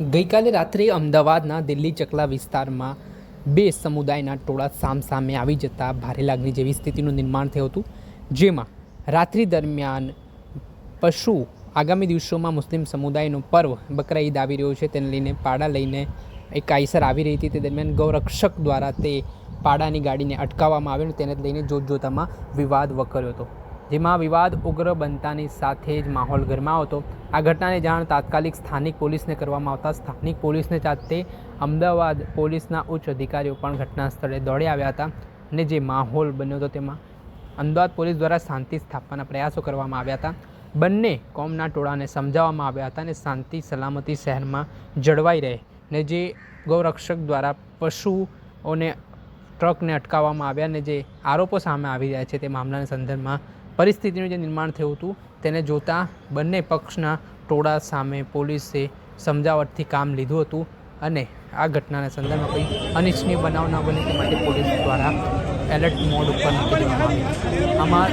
ગઈકાલે રાત્રે અમદાવાદના દિલ્હી ચકલા વિસ્તારમાં બે સમુદાયના ટોળા સામસામે આવી જતા ભારે લાગણી જેવી સ્થિતિનું નિર્માણ થયું હતું, જેમાં રાત્રિ દરમિયાન પશુ આગામી દિવસોમાં મુસ્લિમ સમુદાયનો પર્વ બકરા ઈદ આવી રહ્યો છે. તેને લઈને પાડા લઈને એક કાયસર આવી રહી હતી. તે દરમિયાન ગૌરક્ષક દ્વારા તે પાડાની ગાડીને અટકાવવામાં આવેલું, તેને લઈને જોતજોતામાં વિવાદ વકર્યો હતો. જેમાં વિવાદ ઉગ્ર બનતાની સાથે જ માહોલ ગરમાયો હતો. આ ઘટનાની જાણ તાત્કાલિક સ્થાનિક પોલીસને કરવામાં આવતા સ્થાનિક પોલીસને જાતે અમદાવાદ પોલીસના ઉચ્ચ અધિકારીઓ પણ ઘટના સ્થળે દોડી આવ્યા હતા અને જે માહોલ બન્યો હતો તેમાં અમદાવાદ પોલીસ દ્વારા શાંતિ સ્થાપવાના પ્રયાસો કરવામાં આવ્યા હતા. બંને કોમના ટોળાને સમજાવવામાં આવ્યા હતા અને શાંતિ સલામતી શહેરમાં જળવાઈ રહે ને જે ગૌરક્ષક દ્વારા પશુઓને ટ્રકને અટકાવવામાં આવ્યા અને જે આરોપો સામે આવી રહ્યા છે તે મામલાના સંદર્ભમાં પરિસ્થિતિનું જે નિર્માણ થયું હતું, તેને જોતાં બંને પક્ષના ટોળા સામે પોલીસે સમજાવટથી કામ લીધું હતું અને આ ઘટનાના સંદર્ભમાં કોઈ અનિચ્છનીય બનાવ ન બને તે માટે પોલીસ દ્વારા એલર્ટ મોડ ઉપર મૂકી દેવામાં આમાં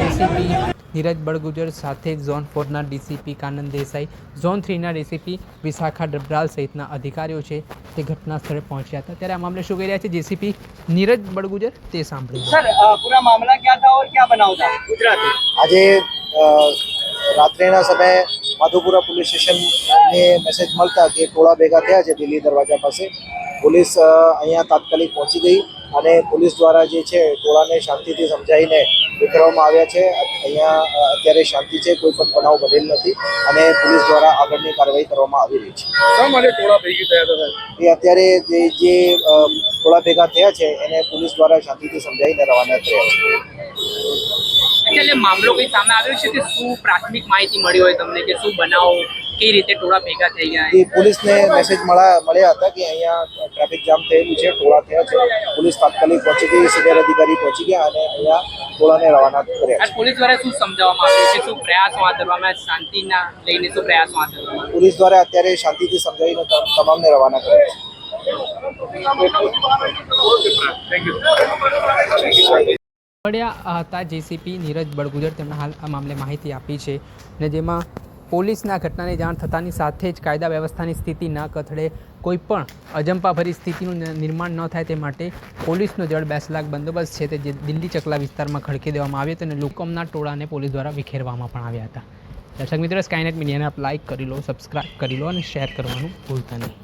એસીપી નીરજ બળગુજર સાથે ઝોન ફોરના ડીસીપી કાનંદ દેસાઈ ઝોન થ્રીના ડીસીપી વિશાખા ડબરાલ સહિતના અધિકારીઓ છે તે ઘટના સ્થળે પહોંચ્યા હતા. ત્યારે આ મામલે શું કહી રહ્યા છે જેસીપી નીરજ બળગુજર તે સાંભળ્યું સર પૂરા મામલા ક્યાં થા ઓર ક્યાં બનાવ થા ગુજરાત. આજે રાત્રેના સમયે માધુપુરા પોલીસ સ્ટેશનને મેસેજ મળતા કે ટોળા ભેગા થયા છે દિલ્હી દરવાજા પાસે. પોલીસ અહીંયા તાત્કાલિક પહોંચી ગઈ અને પોલીસ દ્વારા જે છે ટોળાને શાંતિથી સમજાવીને વિખરવામાં આવ્યા છે. અહીંયા અત્યારે શાંતિ છે કોઈ પણ બનાવ બનેલ નથી અને પોલીસ દ્વારા આગળની કાર્યવાહી કરવામાં આવી રહી છે. શા માટે ટોળા ભેગી થયા હતા એ અત્યારે જે જે ટોળા ભેગા થયા છે એને પોલીસ દ્વારા શાંતિથી સમજાવીને રવાના કર્યા છે. એટલે મામલો કઈ સામે આવ્યો છે કે શું પ્રાથમિક માહિતી મળી હોય તમને કે શું બનાવો કઈ રીતે ટોળા ભેગા થઈ ગયા? એ પોલીસને મેસેજ મળ્યા મળ્યા હતા કે અહીંયા ટ્રાફિક જામ થયેલું છે ટોળા થયા છે. પોલીસ તાત્કાલિક પહોંચી ગઈ સિનિયર અધિકારી પહોંચી ગયા અને અહીંયા ટોળાને રવાના કર્યા આજ પોલીસ દ્વારા શું સમજાવવામાં આવ્યું છે? શું પ્રયાસો હાથ ધરવામાં શાંતિના લઈને શું પ્રયાસો હાથ ધરવામાં પોલીસ દ્વારા અત્યારે શાંતિથી સમજાવીને તમ- તમામને રવાના કર્યા છે. મળ્યા હતા જેસીપી નીરજ બળગુજર. તેમણે હાલ આ મામલે માહિતી આપી છે ને જેમાં પોલીસના ઘટનાની જાણ થતાની સાથે જ કાયદા વ્યવસ્થાની સ્થિતિ ન કથળે, કોઈ પણ અજંપાભરી સ્થિતિનું નિર્માણ ન થાય તે માટે પોલીસનો જળ બેસ લાખ બંદોબસ્ત છે તે જે દિલ્હી ચકલા વિસ્તારમાં ખડકી દેવામાં આવ્યો હતો અને લુકમના ટોળાને પોલીસ દ્વારા વિખેરવામાં પણ આવ્યા હતા. દર્શક મિત્રો સ્કાયનેટ મીડિયાને આપ લાઇક કરી લો સબસ્ક્રાઇબ કરી લો અને શેર કરવાનું ભૂલતા નહીં.